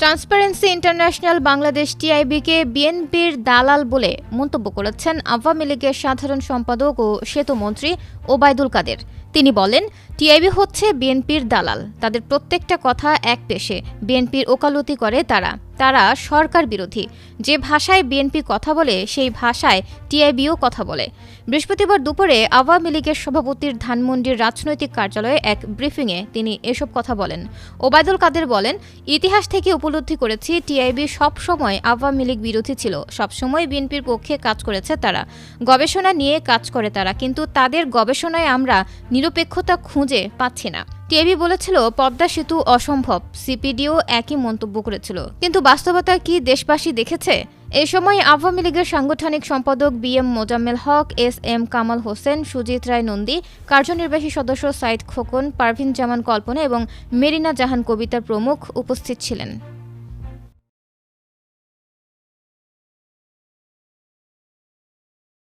Transparency international Bangladesh টিআইবিকে বিএনপির দালাল বলে মন্তব্য করেছেন আওয়ামী লীগের সাধারণ সম্পাদক ও সেতুমন্ত্রী ওবায়দুল কাদের। তিনি বলেন টিআইবি হচ্ছে বিএনপির দালাল। তাদের প্রত্যেকটা কথা এক পেশে। বিএনপির ওকালতি করে তারা। তারা সরকার বিরোধী। যে ভাষায় বিএনপি কথা বলে, সেই ভাষায় টিআইবিও কথা বলে। বৃহস্পতিবার দুপুরে আওয়ামী লীগের সভাপতির ধানমন্ডির রাজনৈতিক কার্যালয়ে এক ব্রিফিংয়ে তিনি এসব কথা বলেন। ওবায়দুল কাদের বলেন, ইতিহাস থেকে উপলব্ধি করেছি, টিআইবি সবসময় আওয়ামী লীগ বিরোধী ছিল। সবসময় বিএনপির পক্ষে কাজ করেছে তারা। গবেষণা নিয়ে কাজ করে তারা, কিন্তু তাদের গবেষণায় আমরা নিরপেক্ষতা খুঁজে পাচ্ছি না। টিআইবি বলেছিল, পদ্মা সেতু অসম্ভব। সিপিডিও একই মন্তব্য করেছিল। কিন্তু বাস্তবতা কি দেশবাসী দেখেছে? এ সময় আওয়ামী লীগের সাংগঠনিক সম্পাদক B M Mozammel Haque, S M Kamal Hossain, Sujit Roy Nandi, কার্যনির্বাহী সদস্য সাইদ খোকন, পারভিন জামান কল্পনা এবং মেরিনা জাহান কবিতা প্রমুখ উপস্থিত ছিলেন।